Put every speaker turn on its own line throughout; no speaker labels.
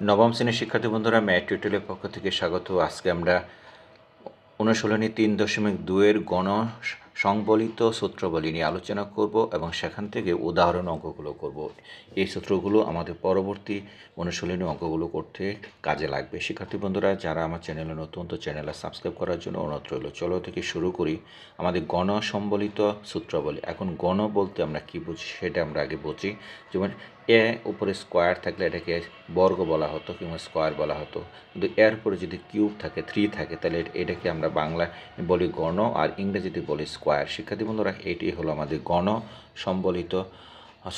নবম শ্রেণির শিক্ষার্থী বন্ধুরা ম্যাট টিউটোরিয়ালের পক্ষ থেকে স্বাগত। আজকে আমরা অনুশীলনী তিন দশমিক দুয়ের গণ সংবলিত সূত্রবলী নিয়ে আলোচনা করব এবং সেখান থেকে উদাহরণ অঙ্কগুলো করব। এই সূত্রগুলো আমাদের পরবর্তী অনুশীলনী অঙ্কগুলো করতে কাজে লাগবে। শিক্ষার্থী বন্ধুরা, যারা আমার চ্যানেলে নতুন, তো চ্যানেলে সাবস্ক্রাইব করার জন্য অনুরোধ রইল। চলো থেকে শুরু করি আমাদের গণ সম্বলিত সূত্রবলী। এখন গণ বলতে আমরা কি বুঝি, সেটা আমরা আগে বুঝি। যেমন এ উপরে স্কোয়ার থাকলে এটাকে বর্গ বলা হতো কিংবা স্কোয়ার বলা হতো। কিন্তু এর উপরে যদি কিউব থাকে থ্রি থাকে, তাহলে এটাকে আমরা বাংলা বলি গণ আর ইংরেজিতে বলি স্কোয়ার শিক্ষার্থী বন্ধুরা, এটি হলো আমাদের গণ সম্বলিত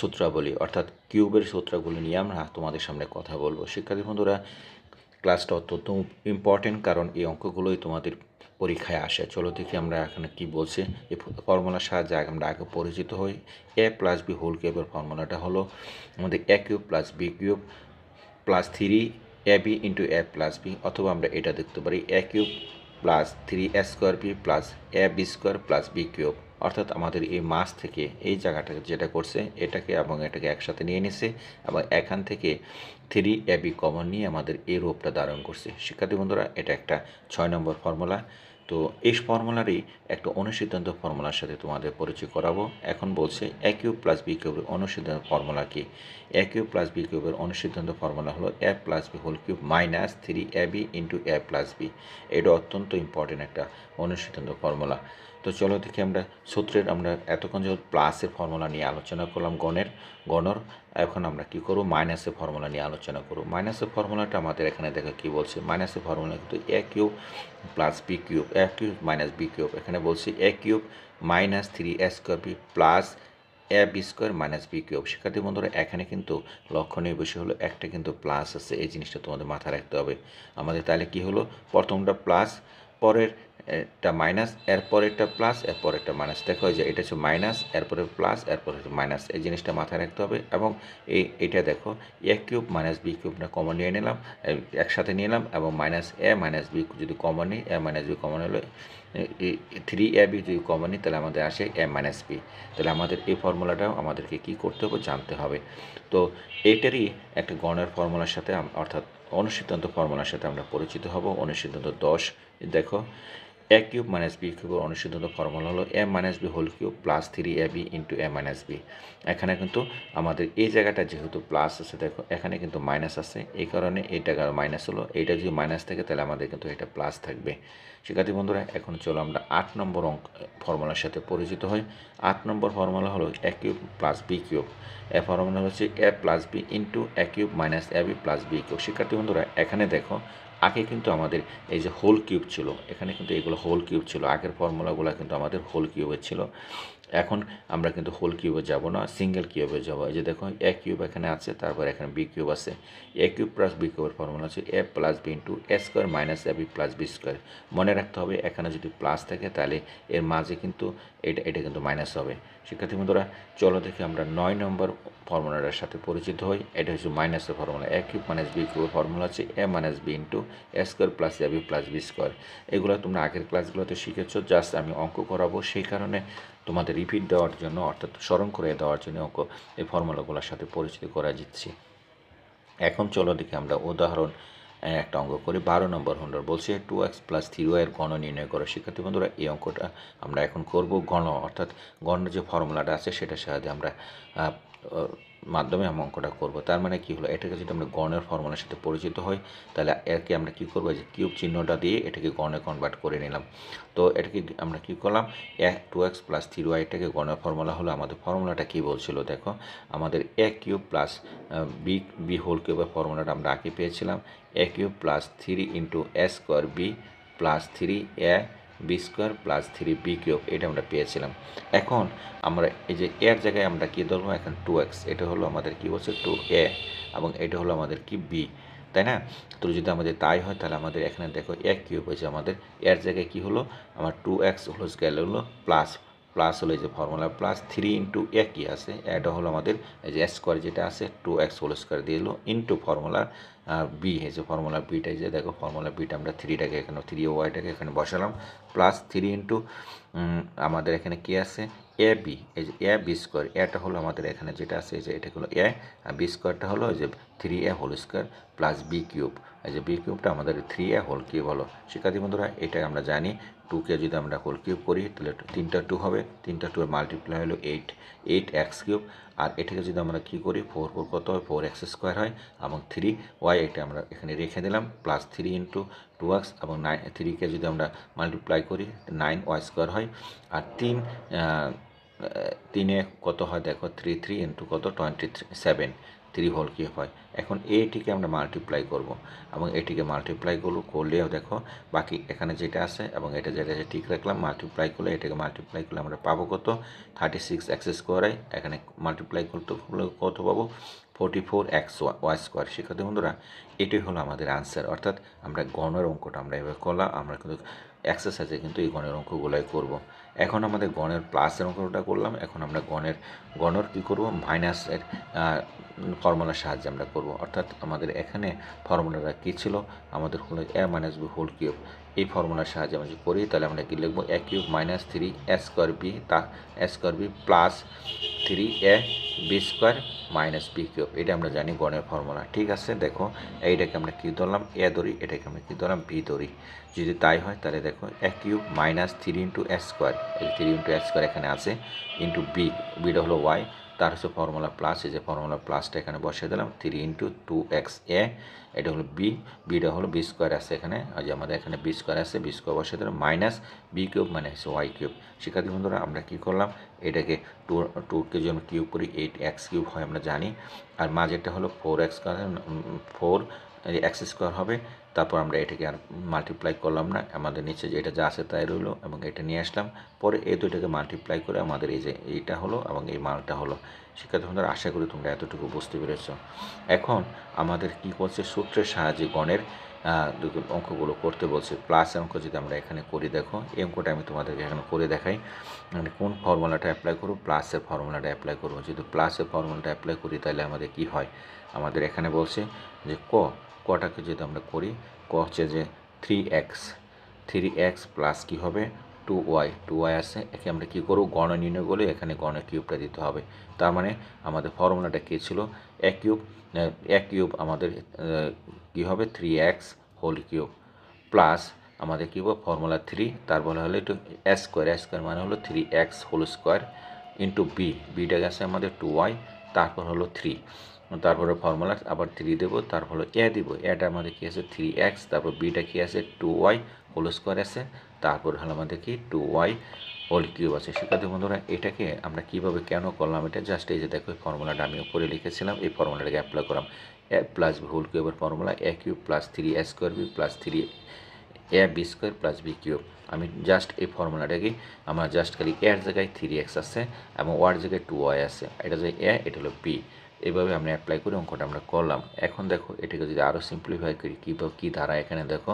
সূত্রাবলী। অর্থাৎ কিউবের সূত্রগুলি নিয়ে আমরা তোমাদের সামনে কথা বলব। শিক্ষার্থী বন্ধুরা ক্লাসটা অত্যন্ত ইম্পর্টেন্ট কারণ এই অঙ্কগুলোই তোমাদের পরীক্ষায় আসে। চলো দেখি আমরা এখানে কি বলছে। এই ফর্মুলার সাহায্যে আগে আমরা আগে পরিচিত হই। এ প্লাস বি হোল কিউবের ফর্মুলাটা হলো আমাদের A cube plus B cube plus three A B into A plus B অথবা আমরা এটা দেখতে পারি A cube plus three A square B plus A B square plus B cube অর্থাৎ আমাদের এই মাস থেকে এই জায়গাটাকে যেটা করছে, এটাকে এবং এটাকে একসাথে নিয়ে নিছে এবং এখান থেকে থ্রি এ বি কমন নিয়ে আমাদের এই রূপটা ধারণ করছে। শিক্ষার্থী বন্ধুরা, এটা একটা ছয় নম্বর ফর্মুলা তো এই ফর্মুলারই একটা অনুসিদ্ধান্ত ফর্মুলার সাথে তোমাদের পরিচয় করাবো। এখন বলছে এ কিউব প্লাস বি কিউবের অনুসিদ্ধান্ত ফর্মুলা কি? এ কিউব প্লাস বি কিউবের অনুসিদ্ধান্ত ফর্মুলা হলো A plus B whole cube minus three A B into A plus B এটা অত্যন্ত ইম্পর্টেন্ট একটা অনুসিদ্ধান্ত ফর্মুলা। তো চলো দেখি আমরা সূত্রের, আমরা এতক্ষণ যখন প্লাসের ফর্মুলা নিয়ে আলোচনা করলাম গণের, গণর, এখন আমরা কি করব? মাইনাসের ফর্মুলা নিয়ে আলোচনা করব। মাইনাসের ফর্মুলাটা আমাদের এখানে দেখো কি বলছে। মাইনাসের ফর্মুলা কিন্তু A cube plus B cube A cube minus B cube এখানে বলছি A cube minus three A square B plus A B square minus B cube শিক্ষার্থী বন্ধুরা, এখানে কিন্তু লক্ষণীয় বিষয় হলো একটা কিন্তু প্লাস আছে। এই জিনিসটা তোমাদের মাথায় রাখতে হবে। আমাদের তাহলে কি হলো? প্রথমটা প্লাস পরের এটা মাইনাস এরপর এরপরেরটা প্লাস এরপরেরটা মাইনাস দেখো যে এটা হচ্ছে মাইনাস এরপরে প্লাস এরপরে মাইনাস এই জিনিসটা মাথায় রাখতে হবে এবং এই, এটা দেখো এ কিউব মাইনাস বি কিউবটা কমন নিয়ে নিলাম একসাথে নিয়ে নিলাম এবং মাইনাস এ মাইনাস বি যদি কমন নিই এ মাইনাস বি কমন হলো থ্রি এ বি যদি কমন নিই, তাহলে আমাদের আসে এ মাইনাস বি তাহলে আমাদের এই ফর্মুলাটাও আমাদেরকে কি করতে হবে, জানতে হবে। তো এইটারই একটা গণের ফর্মুলার সাথে অর্থাৎ অনুসিদ্ধান্ত ফর্মুলার সাথে আমরা পরিচিত হব, অনুসিদ্ধান্ত দশ। দেখো এ কিউব মাইনাস বি কিউবের অনুসিদ্ধান্ত ফর্মুলা হলো M minus B whole cube plus three A B into A minus B এখানে কিন্তু আমাদের এই জায়গাটা যেহেতু প্লাস আছে, দেখো, এখানে কিন্তু মাইনাস আছে। এই কারণে এইটা মাইনাস হলো। এইটা যদি মাইনাস থাকে, তাহলে আমাদের কিন্তু এটা প্লাস থাকবে। শিক্ষার্থী বন্ধুরা, এখন চলো আমরা আট নম্বর অঙ্ক ফর্মুলার সাথে পরিচিত হই। আট নম্বর ফর্মুলা হলো A cube plus B cube A formula হচ্ছে A plus B into A cube minus A B plus B cube শিক্ষার্থী বন্ধুরা, এখানে দেখো আগে কিন্তু আমাদের এই যে হোল কিউব ছিল, এখানে কিন্তু এগুলো হোল কিউব ছিল, আগের ফর্মুলাগুলো কিন্তু আমাদের হোল কিউবের ছিল। এখন আমরা কিন্তু হোল কিউবে যাব না সিঙ্গেল কিউবে যাব। এই যে দেখো এ কিউব এখানে আছে, তারপর এখানে বি কিউব আছে। এ কিউব প্লাস বি কিউবের ফর্মুলা হচ্ছে A plus B into A square minus A B plus B square মনে রাখতে হবে, এখানে যদি প্লাস থাকে, তাহলে এর মাঝে কিন্তু এটা এটা কিন্তু মাইনাস হবে। শিক্ষার্থী বন্ধুরা, চলো দেখে আমরা নয় নম্বর ফর্মুলাটার সাথে পরিচিত হই। এটা হচ্ছে মাইনাসের formula A cube minus B কিউবের ফর্মুলা হচ্ছে A minus B into A square plus A B plus B square এগুলো তোমরা আগের ক্লাসগুলোতে শিখেছো জাস্ট আমি অঙ্ক করাবো। সেই কারণে তোমাদের রিপিট দেওয়ার জন্য, অর্থাৎ স্মরণ করে দেওয়ার জন্য এই ফর্মুলাগুলোর সাথে পরিচিত করা দিচ্ছি। এখন চলো দেখি আমরা উদাহরণ একটা অঙ্ক করি। বারো নম্বর হন্ডর বলছে টু এক্স প্লাস থ্রি ওয়াইয়ের গণ নির্ণয় করো। শিক্ষার্থী বন্ধুরা, এই অঙ্কটা আমরা এখন করব গণ অর্থাৎ গণ যে ফর্মুলাটা আছে, সেটার সাহায্যে আমরা মাধ্যমে আমি অঙ্কটা করব। তার মানে কী হলো? এটাকে যদি আমরা গণের ফর্মুলার সাথে পরিচিত হই, তাহলে এরকে আমরা কী করব? যে কিউব চিহ্নটা দিয়ে এটাকে গণে কনভার্ট করে নিলাম। তো এটাকে আমরা কী করলাম? এ two X plus three Y এটাকে গণের ফর্মুলা হলো আমাদের ফর্মুলাটা কী বলছিল? দেখো, আমাদের A cube plus B B whole কিউবের ফর্মুলাটা আমরা আগে পেয়েছিলাম। A cube plus three into A square B plus three A B square plus three B cube, এটা আমরা পেয়েছিলাম। এখন আমরা এই যে এর জায়গায় আমরা কী ধরবো? এখন টু এক্স, এটা হলো আমাদের কী বলছে? টু এ, এবং এটা হলো আমাদের কি বি, তাই না? তো যদি আমাদের তাই হয়, তাহলে আমাদের এখানে দেখো এক কিউব হয়েছে আমাদের। এর জায়গায় কী হলো? আমার টু এক্স হলো স্কেল হলো প্লাস প্লাস হলো যে ফর্মুলা, প্লাস থ্রি ইন্টু কী আছে। এটা হলো আমাদের এই যে স্কোয়ার যেটা আছে, টু এক্স হোল স্কোয়ার দিয়ে এলো ইন্টু ফর্মুলা বি, এই যে ফর্মুলা বিটা যে দেখো ফর্মুলা বিটা, আমরা থ্রিটাকে এখানে, থ্রি ওয়াইটাকে এখানে বসালাম। প্লাস থ্রি ইন্টু আমাদের এখানে কী আছে? এ বি, এই যে এ বি স্কোয়ার, এটা হলো আমাদের এখানে যেটা আছে যে এটা হলো এ বি স্কোয়ারটা হলো এই যে three A whole square plus B cube. এই যে বি কিউবটা আমাদের থ্রি এ হোল কিউব হলো। শিক্ষার্থী বন্ধুরা, এটাই আমরা জানি। টুকে যদি আমরা হোল কিউব করি, তাহলে তিনটা টু হবে। তিনটা টু মাল্টিপ্লাই হলো এইট এইট এক্স কিউব আর এটাকে যদি আমরা কী করি ফোর ফোর কত হয়? ফোর এক্স স্কোয়ার হয়, এবং থ্রি ওয়াই এটা আমরা এখানে রেখে দিলাম plus three into two X এবং নাইন থ্রিকে যদি আমরা মাল্টিপ্লাই করি নাইন ওয়াই স্কোয়ার হয়। আর তিন তিনে কত হয়? দেখো থ্রি থ্রি ইন্টু কত? টোয়েন্টি সেভেন থ্রি হোল কি হয়? এখন এটিকে আমরা মাল্টিপ্লাই করব এবং এটিকে মাল্টিপ্লাই করব, করলেও দেখো বাকি এখানে যেটা আছে এবং এটা যেটা আছে ঠিক রাখলাম মাল্টিপ্লাই করলে এটাকে মাল্টিপ্লাই করলে আমরা পাবো কত? থার্টি সিক্স এক্স স্কোয়ারে এখানে মাল্টিপ্লাই করতে কত পাবো? Forty four X Y square শিক্ষার্থী বন্ধুরা, এটাই হলো আমাদের আনসার অর্থাৎ আমরা গণের অঙ্কটা আমরা এভাবে করলাম, আমরা কিন্তু এক্সারসাইজে কিন্তু এই গণের অঙ্কগুলোই করব। এখন আমাদের গণের প্লাসের অঙ্কটা করলাম, এখন আমরা গণের, গণর কী করব? মাইনাসের ফর্মুলার সাহায্যে আমরা করব। অর্থাৎ আমাদের এখানে ফর্মুলাটা কী ছিল? আমাদের হলো A minus B whole cube এই ফর্মুলার সাহায্যে আমরা যদি করি, তাহলে আমরা কী লিখব? A cube minus three A square B তা A square B plus three A B square minus B cube. এটা আমরা জানি গণের ফর্মুলা। ঠিক আছে? দেখো, এইটাকে আমরা কী ধরলাম? এ ধরি, এটাকে আমরা কী ধরলাম? বি ধরি। যদি তাই হয়, তাহলে দেখো A cube minus three into A square three into A square এখানে আছে ইন্টু বি বিটা হলো ওয়াই তার হচ্ছে ফর্মুলা প্লাস এই যে ফর্মুলা প্লাসটা এখানে বসিয়ে দিলাম থ্রি ইন্টু টু এক্স এ এটা হলো বি বিটা হলো বি স্কোয়ার আছে এখানে আর যে আমাদের এখানে বি স্কোয়ার আছে বি স্কোয়ার বসিয়ে দিলাম মাইনাস বি কিউব মানে হচ্ছে ওয়াই কিউব শিক্ষার্থী বন্ধুরা, আমরা কী করলাম, এটাকে টু টুকে যদি আমরা কিউব করি এইট এক্স কিউব হয়, আমরা জানি, আর মাঝেরটা হলো four X four X square হবে, তারপর আমরা এটাকে আর মাল্টিপ্লাই করলাম না, আমাদের নিচে যেটা যা আছে তাই রইল, এবং এটা নিয়ে আসলাম, পরে এই দুইটাকে মাল্টিপ্লাই করে আমাদের এই যে এইটা হলো এবং এই মালটা হলো। শিক্ষার্থী বন্ধুরা, আশা করি তোমরা এতটুকু বুঝতে পেরেছ। এখন আমাদের কি করছে, সূত্রের সাহায্যে গণের অঙ্কগুলো করতে বলছে। প্লাস অঙ্ক যদি আমরা এখানে করি দেখো, এই অঙ্কটা আমি তোমাদেরকে এখানে করে দেখাই। মানে কোন ফর্মুলাটা অ্যাপ্লাই করব প্লাসের ফর্মুলাটা অ্যাপ্লাই করব। যদি প্লাসের ফর্মুলাটা অ্যাপ্লাই করি, তাহলে আমাদের কি হয়? আমাদের এখানে বলছে যে ক কটাকে যদি আমরা করি, ক হচ্ছে যে three X three X plus কী হবে? টু ওয়াই টু ওয়াই আছে। একে আমরা কী করব? গণ নির্ণয় করলে এখানে গণের কিউবটা দিতে হবে। তার মানে আমাদের ফর্মুলাটা কী ছিল? এক কিউব এক কিউব আমাদের কী হবে? Three X whole cube. Plus আমাদের কী হবে? ফর্মুলা থ্রি তার বলা হলো একটু এস স্কোয়ার এস স্কোয়ার মানে হলো three X whole square into B beta গেছে আমাদের টু ওয়াই তারপর হলো থ্রি তারপরে ফর্মুলা আবার থ্রি দেবো, তারপর হলো এ দিব। এটা আমাদের কী আছে? থ্রি এক্স তারপর বিটা কী আছে? টু ওয়াই হোল স্কোয়ার আছে। তারপর হলো আমাদের কি? টু ওয়াই হোল কিউব আছে। শিক্ষার্থী বন্ধুরা, এটাকে আমরা কীভাবে কেন করলাম এটা? জাস্ট এই যে দেখো ফর্মুলাটা আমি উপরে লিখেছিলাম, এই ফর্মুলাটাকে অ্যাপ্লাই করলাম। এ প্লাস হোল কিউবের formula A cube plus three A square B plus three A B square plus B cube আমি জাস্ট এই ফর্মুলাটাকে আমার জাস্ট খালি এর জায়গায় থ্রি এক্স আছে এবং ওয়ার জায়গায় টু ওয়াই আছে। এটা যে এ এটা হলো বি এইভাবে আমরা অ্যাপ্লাই করে অঙ্কটা আমরা করলাম। এখন দেখো, এটাকে যদি আরও সিম্পলিফাই করি, কী কী ধারা এখানে দেখো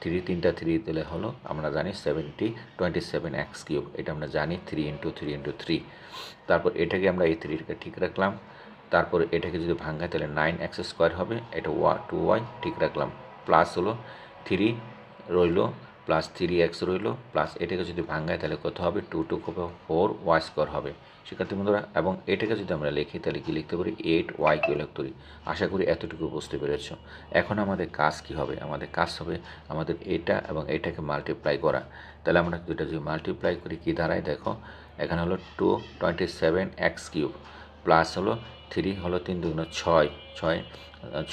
থ্রি তিনটা থ্রি দিলে হলো, আমরা জানি seventy twenty seven X cube এটা আমরা জানি three into three into three তারপর এটাকে আমরা এই থ্রিটাকে ঠিক রাখলাম। তারপর এটাকে যদি ভাঙাই, তাহলে নাইন এক্স স্কোয়ার হবে, এটা ওয়া টু ওয়াই ঠিক রাখলাম। প্লাস হলো থ্রি রইল প্লাস থ্রি এক্স রইল প্লাস এটাকে যদি ভাঙায় তাহলে কত হবে? টু টু কবে ফোর ওয়াই স্কোয়ার হবে। শিক্ষার্থী বন্ধুরা, এবং এটাকে যদি আমরা লিখি তাহলে কি লিখতে পারি? এইট ওয়াই কিউ লিখতে পারি আশা করি এতটুকু বুঝতে পেরেছ। এখন আমাদের কাজ কি হবে? আমাদের কাজ হবে আমাদের এটা এবং এটাকে মাল্টিপ্লাই করা। তাহলে আমরা দুইটা যদি মাল্টিপ্লাই করি, কী দাঁড়ায়? দেখো, এখানে হলো two twenty seven X cube plus হলো থ্রি হলো তিন দুগুণ ছয়। ছয়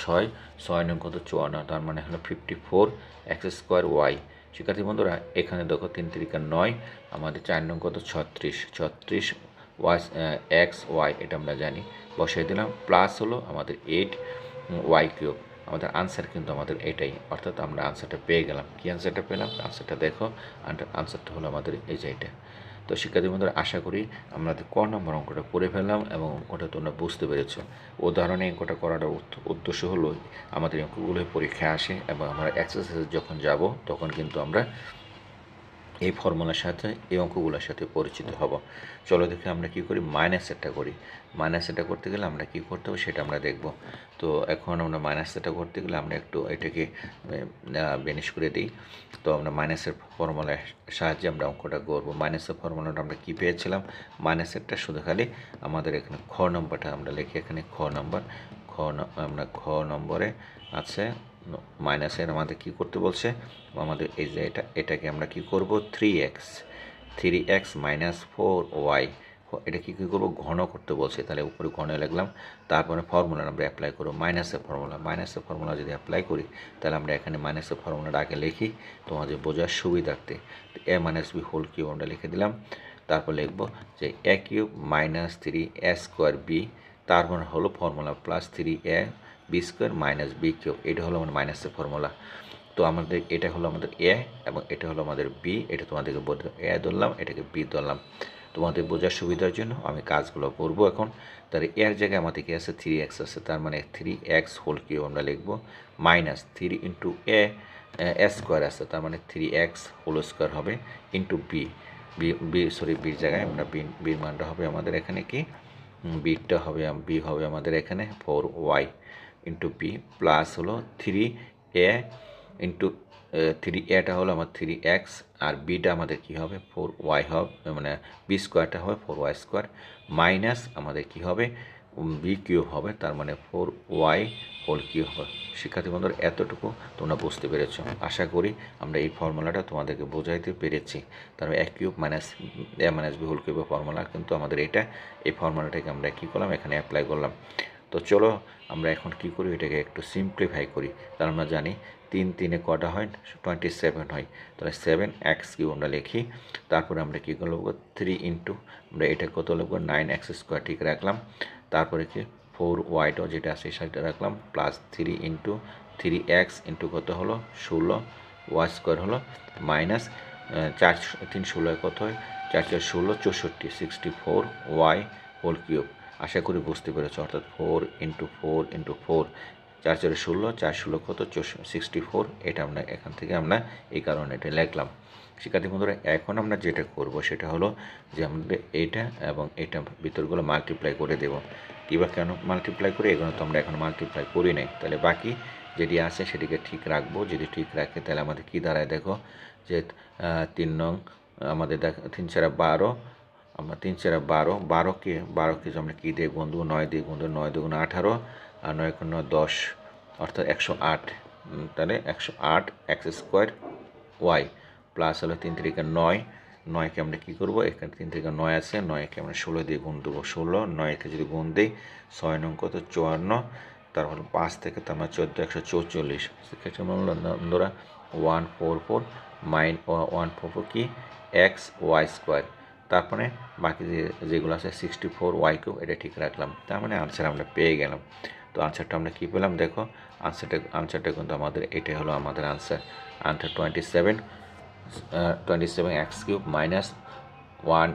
ছয় ছয় নয় কত? চুয়ান্ন, তার মানে হলো fifty four X square Y শিক্ষার্থী বন্ধুরা, এখানে দেখো তিন তিরিকা নয়, আমাদের চার নং কত? ছত্রিশ। ছত্রিশ ওয়াই এক্স, ওয়াই, এটা আমরা জানি। বসিয়ে দিলাম, প্লাস হলো আমাদের এইট ওয়াই কিউব। আমাদের আনসার কিন্তু আমাদের এটাই, অর্থাৎ আমরা আনসারটা পেয়ে গেলাম। কী আনসারটা পেলাম? আনসারটা দেখো, আনসারটা হলো আমাদের এই যে এটা। তো শিক্ষার্থী বন্ধুরা, আশা করি আমরা ক নম্বর অঙ্কটা করে ফেললাম এবং অঙ্কটা তোমরা বুঝতে পেরেছ। উদাহরণে অঙ্কটা করার উদ্দেশ্য হলো, আমাদের অঙ্কগুলো পরীক্ষায় আসে এবং আমরা এক্সারসাইজ যখন যাব, তখন কিন্তু আমরা এই ফর্মুলার সাথে, এই অঙ্কগুলোর সাথে পরিচিত হব। চলো দেখে আমরা কি করি? মাইনাস এটা করি। মাইনাস এটা করতে গেলে আমরা কি করতে হবে সেটা আমরা দেখব। তো এখন আমরা মাইনাস এটা করতে গেলে আমরা একটু এটাকে বেনিশ করে দিই। তো আমরা মাইনাসের ফর্মুলার সাহায্যে আমরা অঙ্কটা করব। মাইনাসের ফর্মুলাটা আমরা কী পেয়েছিলাম? মাইনাস মাইনাসেরটা শুধু খালি আমাদের এখানে খ নম্বরটা আমরা লিখি এখানে খ নম্বর। খ আমরা খ নম্বরে আছে মাইনাসের আমাদের কি করতে বলছে? আমাদের এই যে এটা, এটাকে আমরা কি করব? Three X three X minus four Y এটা কি, কী করব? ঘন করতে বলছে। তাহলে উপরে ঘন লিখলাম তারপরে ফর্মুলা আমরা অ্যাপ্লাই করব। মাইনাসের ফর্মুলা মাইনাসের ফর্মুলা যদি অ্যাপ্লাই করি, তাহলে আমরা এখানে মাইনাসের ফর্মুলাটা আগে লিখি তোমাদের বোঝার সুবিধার্থে। A minus B whole cube আমরা লিখে দিলাম। তারপর লিখব যে A cube minus three A square B তারপর হলো formula plus three A B square minus B cube এটা হলো আমাদের মাইনাসের ফর্মুলা তো আমাদের, এটা হলো আমাদের এ এবং এটা হলো আমাদের বি এটা তোমাদেরকে এ ধরলাম, এটাকে বি ধরলাম। তোমাদের বোঝার সুবিধার জন্য আমি কাজগুলো করব এখন। তাহলে এর জায়গায় আমাদের কি আছে? থ্রি এক্স আছে, তার মানে থ্রি এক্স হোল কিউ আমরা লিখব। Minus three into A square আছে, তার মানে থ্রি এক্স হোল স্কোয়ার হবে ইন্টু বি বি সরি বির জায়গায় আমরা বি বির মানটা হবে আমাদের এখানে কি? বিটা হবে বি হবে আমাদের এখানে four Y into B plus হলো থ্রি এ ইন্টু থ্রি এটা হলো আমার থ্রি এক্স আর বিটা আমাদের কি হবে? ফোর ওয়াই হবে মানে বি স্কোয়ারটা হবে ফোর ওয়াই স্কোয়ার মাইনাস আমাদের কি হবে? বি কিউব হবে, তার মানে ফোর ওয়াই হোল কিউব হবে। শিক্ষার্থী বন্ধুরা, এতটুকু তোমরা বুঝতে পেরেছ। আশা করি আমরা এই ফর্মুলাটা তোমাদেরকে বোঝাইতে পেরেছি। তার এক cube minus A minus B whole কিউবের ফর্মুলা, কিন্তু আমাদের এটা, এই ফর্মুলাটাকে আমরা কী করলাম? এখানে অ্যাপ্লাই করলাম। তো চলো আমরা এখন কি করি? এটাকে একটু সিম্পলিফাই করি। তার আমরা জানি তিন তিনে কটা হয়? টোয়েন্টি সেভেন হয়। তাহলে সেভেন এক্স কিউ আমরা লিখি। তারপরে আমরা কী করব থ্রি ইন্টু আমরা এটা কত লিখব নাইন এক্স স্কোয়ার ঠিক রাখলাম। তারপরে কি? ফোর ওয়াইটও যেটা আছে, সেটা রাখলাম। Plus three into three x into কত হলো? ষোলো ওয়াই স্কোয়ার হলো। মাইনাস চার, তিন, ষোলোয় কত হয়? চার চার, ষোলো, চৌষট্টি sixty four y whole cube আশা করি বুঝতে পেরেছ, অর্থাৎ four into four into four চার চারে ষোলো, চার ষোলো কত? সিক্সটি ফোর এটা আমরা এখান থেকে আমরা এই কারণে এটা লিখলাম। শিক্ষার্থী বন্ধুরা, এখন আমরা যেটা করব সেটা হলো যে আমাদের এইটা এবং এটা ভিতরগুলো মাল্টিপ্লাই করে দেব। কিংবা কেন মাল্টিপ্লাই করে? এগুলো তো আমরা এখন মাল্টিপ্লাই করি নাই। তাহলে বাকি যেটি আছে সেটিকে ঠিক রাখব। যদি ঠিক রাখে, তাহলে আমাদের কী দাঁড়ায় দেখো যে তিন নং আমাদের দেখ, তিন চারা বারো আমরা তিন চারা বারো, বারোকে বারোকে আমরা কী দিয়ে গুণ দেবো নয় দিয়ে গুণ দেবো নয় দুগুণ আঠারো, আর নয় কোন দশ, অর্থাৎ একশো আট। তাহলে একশো আট এক্স স্কোয়ার ওয়াই, প্লাস হলো তিন থেকে নয়, নয়কে আমরা কী করব? এখানে তিন থেকে নয় আছে, নয়কে আমরা ষোলো দিয়ে গুণ দেবো ষোলো, নয়কে যদি গুণ দিই, ছয় নং কত? চুয়ান্ন, তারপর পাঁচ থেকে তো আমরা চোদ্দ, একশো চৌচল্লিশ। সেক্ষেত্রে বন্ধুরা one four four minus one four four কি? X y square. তারপরে বাকি যে যেগুলো আছে সিক্সটি ফোর ওয়াই কিউ এটা ঠিক রাখলাম। তার মানে আনসার আমরা পেয়ে গেলাম। তো আনসারটা আমরা কী পেলাম? দেখো আনসারটা আনসারটা কিন্তু আমাদের এটাই হলো আমাদের answer answer twenty seven twenty seven x cube minus one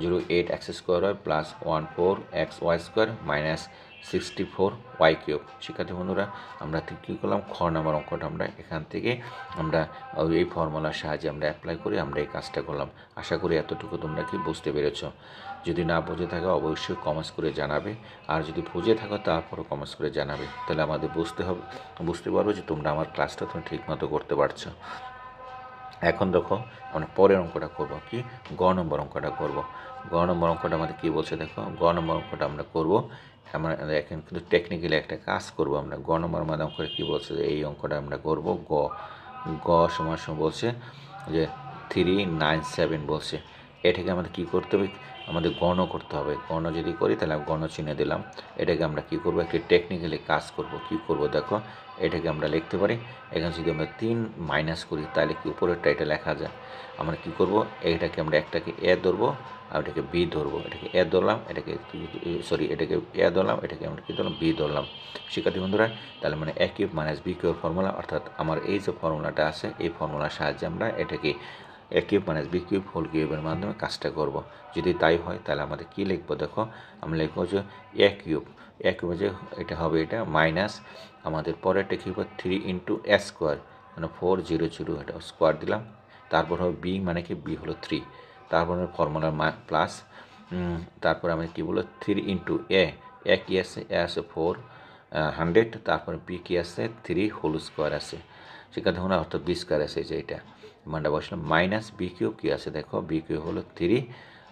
zero eight x square y plus one four x y square minus sixty four y cube শিক্ষার্থী বন্ধুরা, আমরা কী করলাম? খ নাম্বার অঙ্কটা আমরা এখান থেকে আমরা এই ফর্মুলার সাহায্যে আমরা অ্যাপ্লাই করি আমরা এই কাজটা করলাম। আশা করি এতটুকু তোমরা কি বুঝতে পেরেছ? যদি না বুঝে থাকো, অবশ্যই কমার্স করে জানাবে। আর যদি বুঝে থাকো, তারপরও কমার্স করে জানাবে। তাহলে আমাদের বুঝতে হবে, বুঝতে পারব যে তোমরা আমার ক্লাসটা তুমি ঠিকমতো করতে পারছ। এখন দেখো, আমরা পরের অঙ্কটা করব কি? গ নম্বর অঙ্কটা করব। গ নম্বর অঙ্কটা আমাদের কী বলছে দেখো? গ নম্বর অঙ্কটা আমরা করব আমরা এখন কিন্তু টেকনিক্যালি একটা কাজ করব আমরা। গ নম্বর মানে কী বলছে যে এই অঙ্কটা আমরা করব। গ গ সময় সময় বলছে যে থ্রি নাইন সেভেন বলছে। এটাকে আমাদের কি করতে হবে? আমাদের গণ করতে হবে। গণ যদি করি তাহলে গণ চিনে দিলাম। এটাকে আমরা কি করব? একটি টেকনিক্যালি কাজ করব। কি করব? দেখো এটাকে আমরা লিখতে পারি। এখানে যদি আমরা তিন মাইনাস করি, তাহলে কি উপরেরটা এটা লেখা যায়। আমরা কি করব? এটাকে আমরা একটাকে এ ধরবো আর এটাকে বি ধরবো। এটাকে এ ধরলাম, এটাকে সরি এটাকে এ ধরলাম, এটাকে আমরা কী ধরলাম? বি ধরলাম। শিক্ষার্থী বন্ধুরা, তাহলে মানে a cube minus b cube formula অর্থাৎ আমার এই যে ফর্মুলাটা আছে, এই ফর্মুলার সাহায্যে আমরা এটাকে a cube minus b cube whole কিউবের মাধ্যমে কাজটা করব। যদি তাই হয়, তাহলে আমাদের কী লিখব? দেখো, আমরা লিখব যে এ কিউব এ কিউবে যে এটা হবে এটা মাইনাস আমাদের পরেরটা কী হবে? থ্রি ইন্টু এ স্কোয়ার মানে ফোর জিরো জিরো এটা স্কোয়ার দিলাম। তারপর হবে বি মানে কি? বি হলো থ্রি তারপর ফর্মুলার প্লাস তারপর আমি কী বলব থ্রি ইন্টু এ এ কি আছে? এ আছে ফোর হান্ড্রেড তারপরে বি কি আছে? থ্রি হোল স্কোয়ার আছে। সেখানে দেখুন অর্থাৎ বি স্কোয়ার আছে যে এটা। মানটা বসলাম। মাইনাস বি কিউব কী আছে? দেখো বি কিউব হলো থ্রি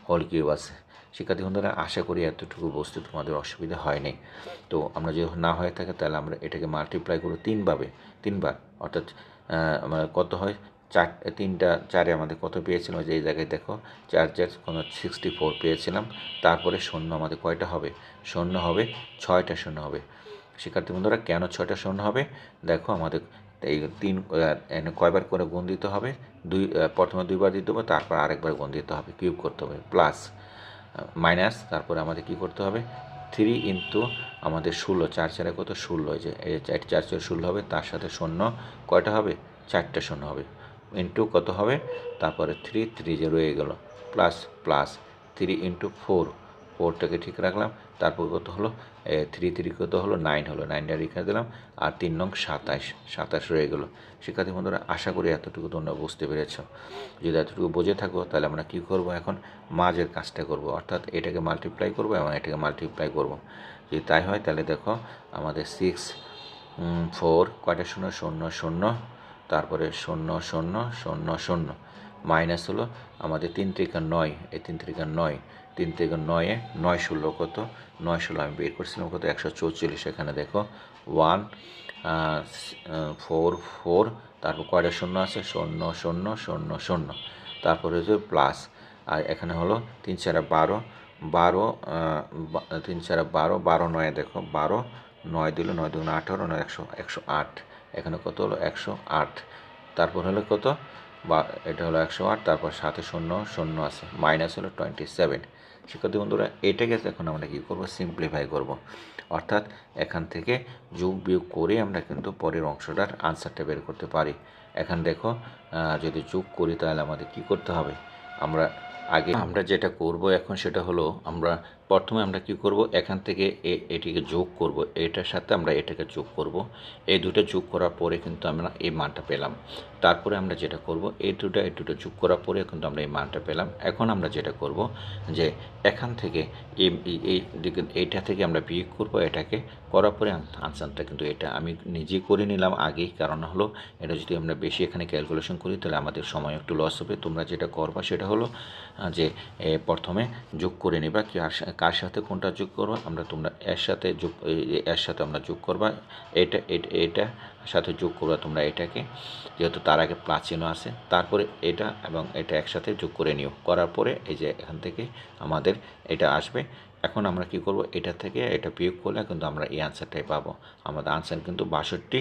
হোল কিউব আছে শিক্ষার্থী বন্ধুরা আশা করি এতটুকু বস্তু তোমাদের অসুবিধা হয়নি। তো আমরা যদি না হয়ে থাকে, তাহলে আমরা এটাকে মাল্টিপ্লাই করব তিনভাবে। তিনবার। অর্থাৎ আমার কত হয়? চার, তিনটা, চারে আমাদের কত পেয়েছিলাম যে এই জায়গায় দেখো, চার চার, কোনো সিক্সটি ফোর পেয়েছিলাম। তারপরে শূন্য আমাদের কয়টা হবে? শূন্য হবে, ছয়টা শূন্য হবে। শিক্ষার্থী বন্ধুরা কেন ছয়টা শূন্য হবে? দেখো আমাদের এই তিন কয়বার করে গুণ দিতে হবে? দুই প্রথমে দুইবার দিতে হবে, তারপর আরেকবার গুণ দিতে হবে, কিউব করতে হবে, প্লাস মাইনাস, তারপরে আমাদের কি করতে হবে? থ্রি ইন্টু আমাদের ষোলো, চার চারে কত? ষোলো যে, এই চার চার চার ষোলো হবে, তার সাথে শূন্য কয়টা হবে? চারটে শূন্য হবে। ইন্টু কত হবে? তারপরে থ্রি থ্রি যে রয়ে গেল, plus plus three into four, ফোরটাকে ঠিক রাখলাম, তারপর কত হলো? থ্রি থ্রি কত হলো? নাইন হলো। নাইনটা রেখে দিলাম। আর তিন নং সাতাশ। সাতাশ রয়ে গেলো। শিক্ষার্থী বন্ধুরা, আশা করি এতটুকু তোমরা বুঝতে পেরেছ। যদি এতটুকু বুঝে থাকো, তাহলে আমরা কী করব এখন? মাঝের কাজটা করব। অর্থাৎ এটাকে মাল্টিপ্লাই করব এবং এটাকে মাল্টিপ্লাই করব। যদি তাই হয়, তাহলে দেখো, আমাদের সিক্স ফোর কয়টা? শূন্য শূন্য শূন্য। তারপরে শূন্য শূন্য শূন্য শূন্য। মাইনাস হলো আমাদের তিন ত্রিকা নয়। এই তিন ত্রিকা নয় তিন থেকে নয়ে নয় ষোলো কত নয় ষোলো আমি বের করছিলাম কত একশো চৌচল্লিশ এখানে দেখো। ওয়ান ফোর ফোর, তারপর কয়টা শূন্য আছে? শূন্য শূন্য শূন্য শূন্য। তারপরে হচ্ছে প্লাস, আর এখানে হলো তিন চারা বারো বারো তিন চারা বারো বারো নয় দেখো, বারো, নয় দিল নয় দুগুণ আঠারো, নয় একশো একশো আট। এখানে কত হলো? একশো আট। তারপর হলো কত? বা, এটা হলো একশো আট, তারপর সাথে শূন্য শূন্য আছে। মাইনাস হলো টোয়েন্টি সেভেন। শিক্ষার্থী বন্ধুরা এটাকে এখন আমরা কি করব? সিম্পলিফাই করব। অর্থাৎ এখান থেকে যোগ বিয়োগ করে আমরা কিন্তু পরের অংশটার আনসারটা বের করতে পারি। এখন দেখো যদি যোগ করি তাহলে আমাদের কি করতে হবে? আমরা আগে আমরা যেটা করব এখন সেটা হলো, আমরা প্রথমে আমরা কি করব? এখান থেকে এটিকে যোগ করব। এটার সাথে আমরা এটাকে যোগ করব। এই দুটো যোগ করার পরে কিন্তু আমরা এই মানটা পেলাম। তারপরে আমরা যেটা করব, এই দুটো এই দুটো যোগ করার পরে কিন্তু আমরা এই মানটা পেলাম। এখন আমরা যেটা করব যে এখান থেকে এই এইটা থেকে আমরা বিয়োগ করব এটাকে। করার পরে আনসারটা কিন্তু এটা আমি নিজে করে নিলাম আগেই। কারণ হলো, এটা যদি আমরা বেশি এখানে ক্যালকুলেশন করি, তাহলে আমাদের সময় একটু লস হবে। তোমরা যেটা করবা সেটা হলো যে প্রথমে যোগ করে নিবা। কি কার সাথে কোনটা যোগ করবা, আমরা তোমরা এর সাথে যোগ এর সাথে আমরা যোগ করবা, এটা এটা সাথে যোগ করবা তোমরা এটাকে, যেহেতু তার আগে প্লাচিনো আছে, তারপরে এটা এবং এটা একসাথে যোগ করে নিও। করার পরে এই যে এখান থেকে আমাদের এটা আসবে, এখন আমরা কি করব, এটা থেকে এটা বিয়োগ করলে কিন্তু আমরা এই আনসারটাই পাবো। আমাদের আনসার কিন্তু বাষট্টি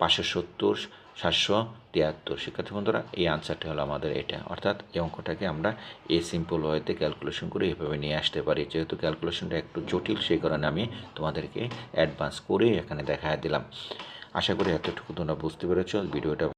পাঁচশো সত্তর সাতশো তিয়াত্তর। শিক্ষার্থী বন্ধুরা, এই আনসারটি হলো আমাদের এটা। অর্থাৎ এই অঙ্কটাকে আমরা এ সিম্পল ওয়েতে ক্যালকুলেশন করে এভাবে নিয়ে আসতে পারি। যেহেতু ক্যালকুলেশনটা একটু জটিল, সেই কারণে আমি তোমাদেরকে অ্যাডভান্স করে এখানে দেখা দিলাম। আশা করি এতটুকু তোমরা বুঝতে পেরেছ। ভিডিওটা